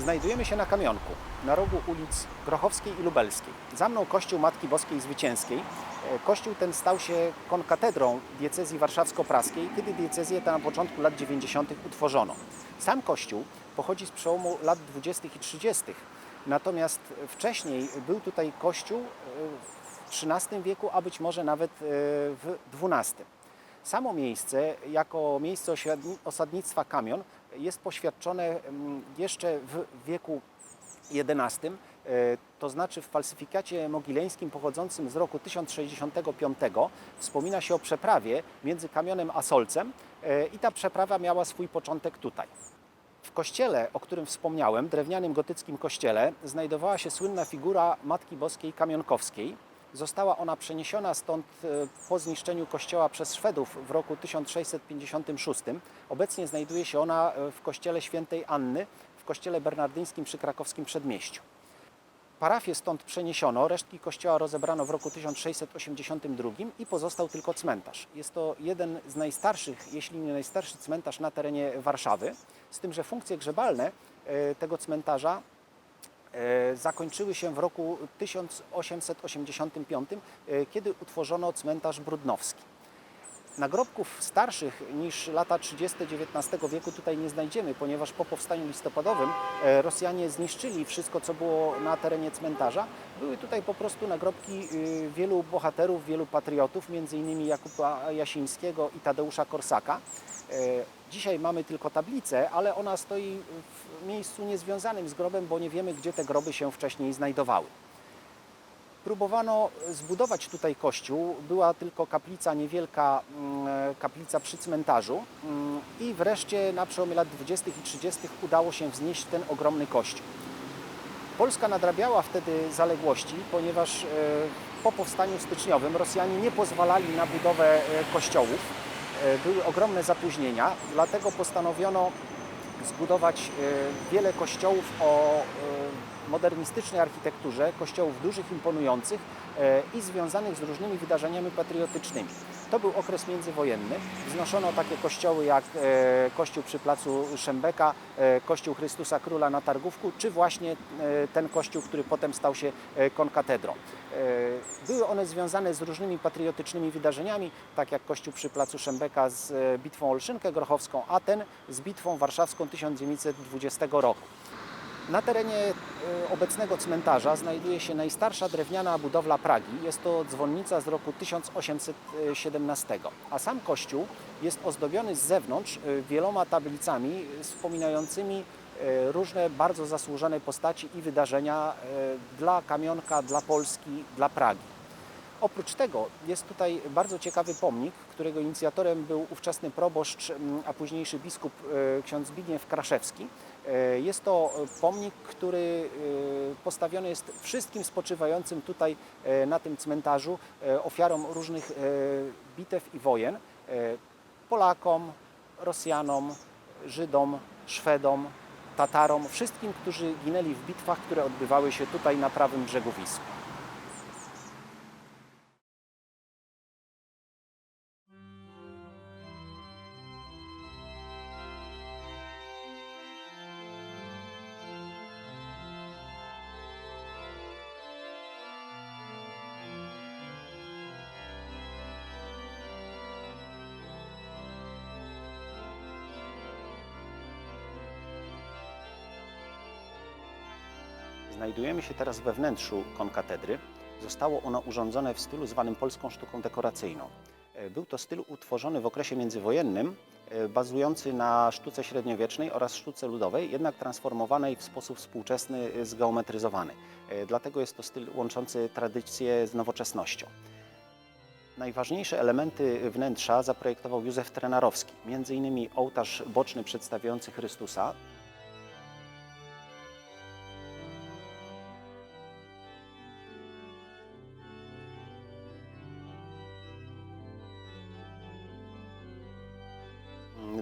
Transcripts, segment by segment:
Znajdujemy się na kamionku, na rogu ulic Grochowskiej i Lubelskiej. Za mną kościół Matki Boskiej Zwycięskiej. E, Kościół ten stał się konkatedrą diecezji warszawsko-praskiej, kiedy diecezję tę na początku lat 90. utworzono. Sam kościół pochodzi z przełomu lat 20. i 30. Natomiast wcześniej był tutaj kościół e, w XIII wieku, a być może nawet e, w XII. Samo miejsce, jako miejsce osadnictwa Kamion, jest poświadczone mm, jeszcze w wieku XI, e, to znaczy w falsyfikacie mogileńskim pochodzącym z roku 1065 wspomina się o przeprawie między Kamionem a Solcem e, i ta przeprawa miała swój początek tutaj. W kościele, o którym wspomniałem, drewnianym gotyckim kościele, znajdowała się słynna figura Matki Boskiej Kamionkowskiej. Została ona przeniesiona stąd e, po zniszczeniu kościoła przez Szwedów w roku 1656. Obecnie znajduje się ona e, w kościele świętej Anny w kościele bernardyńskim przy krakowskim przedmieściu. Parafię stąd przeniesiono, resztki kościoła rozebrano w roku 1682 i pozostał tylko cmentarz. Jest to jeden z najstarszych, jeśli nie najstarszy cmentarz na terenie Warszawy, z tym, że funkcje grzebalne e, tego cmentarza zakończyły się w roku 1885, e, kiedy utworzono cmentarz brudnowski. Nagrobków starszych niż lata 30. XIX wieku tutaj nie znajdziemy, ponieważ po powstaniu listopadowym e, Rosjanie zniszczyli wszystko, co było na terenie cmentarza. Były tutaj po prostu nagrobki wielu bohaterów, wielu patriotów, innymi Jakuba Jasińskiego i Tadeusza Korsaka. E, Dzisiaj mamy tylko tablicę, ale ona stoi w miejscu niezwiązanym z grobem, bo nie wiemy, gdzie te groby się wcześniej znajdowały. Próbowano zbudować tutaj kościół. Była tylko kaplica, niewielka mm, kaplica przy cmentarzu. Mm, I wreszcie na przełomie lat 20. i 30. udało się wznieść ten ogromny kościół. Polska nadrabiała wtedy zaległości, ponieważ e, po powstaniu styczniowym Rosjanie nie pozwalali na budowę e, kościołów. E, Były ogromne zapóźnienia, dlatego postanowiono zbudować e, wiele kościołów o e, modernistycznej architekturze, kościołów dużych, imponujących i związanych z różnymi wydarzeniami patriotycznymi. To był okres międzywojenny. Wznoszono takie kościoły jak e, kościół przy placu Szembeka, e, kościół Chrystusa Króla na Targówku, czy właśnie e, ten kościół, który potem stał się konkatedrą. Były one związane z różnymi patriotycznymi wydarzeniami, tak jak kościół przy placu Szembeka z bitwą Olszynkę Grochowską, a ten z bitwą warszawską 1920 roku. Na terenie e, obecnego cmentarza znajduje się najstarsza drewniana budowla Pragi. Jest to dzwonnica z roku 1817, a sam kościół jest ozdobiony z zewnątrz e, wieloma tablicami wspominającymi e, różne bardzo zasłużone postaci i wydarzenia dla Kamionka, dla Polski, dla Pragi. Oprócz tego jest tutaj bardzo ciekawy pomnik, którego inicjatorem był ówczesny proboszcz, a późniejszy biskup ksiądz Zbigniew Kraszewski. E, Jest to e, pomnik, który e, postawiony jest wszystkim spoczywającym tutaj na tym cmentarzu ofiarom różnych bitew i wojen. Polakom, Rosjanom, Żydom, Szwedom, Tatarom, wszystkim, którzy ginęli w bitwach, które odbywały się tutaj na prawym brzegu Wisły. Znajdujemy się teraz we wnętrzu konkatedry. Zostało ono urządzone w stylu zwanym polską sztuką dekoracyjną. E, Był to styl utworzony w okresie międzywojennym, e, bazujący na sztuce średniowiecznej oraz sztuce ludowej, jednak transformowanej w sposób współczesny, e, zgeometryzowany. Dlatego jest to styl łączący tradycję z nowoczesnością. Najważniejsze elementy wnętrza zaprojektował Józef Trenarowski, innymi ołtarz boczny przedstawiający Chrystusa,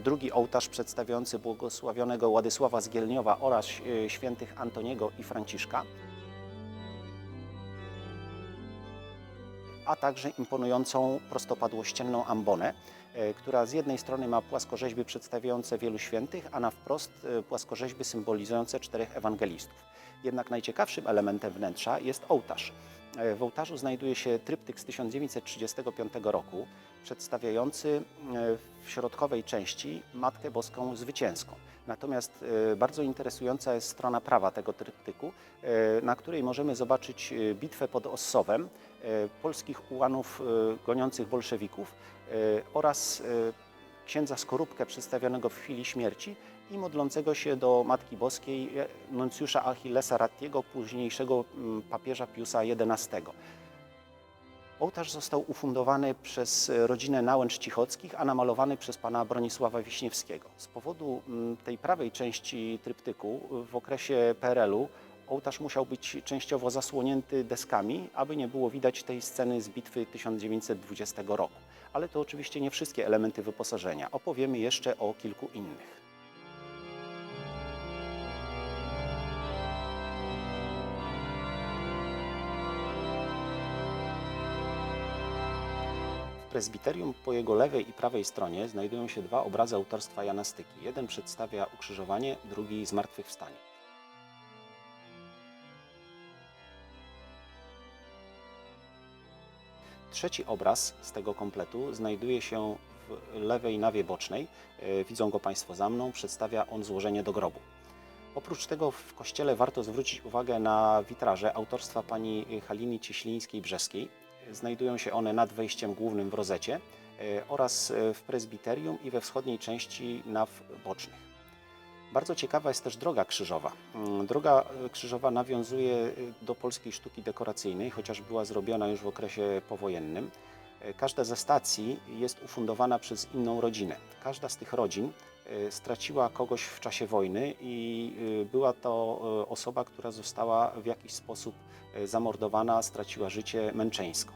drugi ołtarz przedstawiający błogosławionego Władysława z Gielniowa oraz e, świętych Antoniego i Franciszka. a także imponującą prostopadłościenną ambonę, e, która z jednej strony ma płaskorzeźby przedstawiające wielu świętych, a na wprost e, płaskorzeźby symbolizujące czterech ewangelistów. Jednak najciekawszym elementem wnętrza jest ołtarz. E, W ołtarzu znajduje się tryptyk z 1935 roku, przedstawiający e, w środkowej części Matkę Boską Zwycięską. Natomiast e, bardzo interesująca jest strona prawa tego tryptyku, na której możemy zobaczyć bitwę pod Ossowem, polskich ułanów goniących bolszewików oraz księdza Skorupkę przedstawionego w chwili śmierci i modlącego się do Matki Boskiej e, nuncjusza Achillesa Rattiego, późniejszego mm, papieża Piusa XI. Ołtarz został ufundowany przez rodzinę Nałęcz Cichockich, a namalowany przez pana Bronisława Wiśniewskiego. Z powodu mm, tej prawej części tryptyku w okresie PRL-u ołtarz musiał być częściowo zasłonięty deskami, aby nie było widać tej sceny z bitwy 1920 roku. Ale to oczywiście nie wszystkie elementy wyposażenia. Opowiemy jeszcze o kilku innych. Prezbiterium po jego lewej i prawej stronie znajdują się dwa obrazy autorstwa Janastyki. Jeden przedstawia ukrzyżowanie, drugi zmartwychwstanie. Trzeci obraz z tego kompletu znajduje się w lewej nawie bocznej. E, Widzą go Państwo za mną. Przedstawia on złożenie do grobu. Oprócz tego w kościele warto zwrócić uwagę na witraże autorstwa pani Haliny Cieślińskiej-Brzeskiej. Znajdują się one nad wejściem głównym w rozecie e, oraz e, w prezbiterium i we wschodniej części naw bocznych. Bardzo ciekawa jest też droga krzyżowa. Mm, Droga e, krzyżowa nawiązuje do polskiej sztuki dekoracyjnej, chociaż była zrobiona już w okresie powojennym. Każda ze stacji jest ufundowana przez inną rodzinę. Każda z tych rodzin straciła kogoś w czasie wojny i e, była to e, osoba, która została w jakiś sposób zamordowana, straciła życie męczeńsko.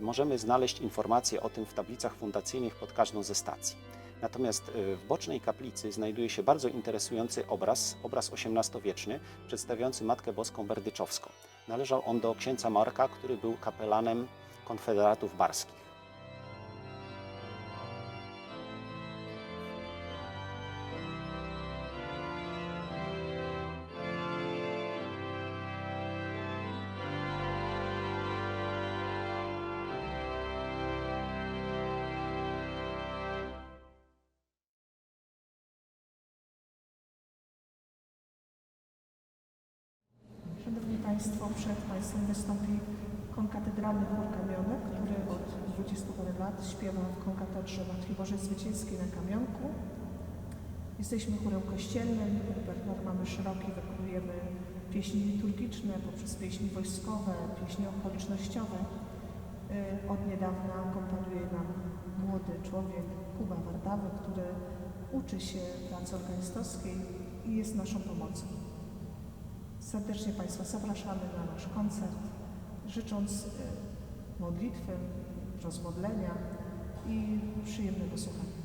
Możemy znaleźć informacje o tym w tablicach fundacyjnych pod każdą ze stacji. Natomiast w bocznej kaplicy znajduje się bardzo interesujący obraz, obraz XVIII-wieczny, przedstawiający Matkę Boską Berdyczowską. Należał on do księcia Marka, który był kapelanem konfederatów barskich. Lat śpiewa w konkatedrze Matki Bożej Zwycięskiej na Kamionku. Jesteśmy chórem kościelnym, repertuar mamy szeroki, wykonujemy pieśni liturgiczne poprzez pieśni wojskowe, pieśni okolicznościowe. Y, Od niedawna akompaniuje nam młody człowiek, Kuba Wardawy, który uczy się pracy organistowskiej i jest naszą pomocą. Serdecznie Państwa zapraszamy na nasz koncert, życząc e, modlitwy, rozmodlenia i przyjemnego słuchania.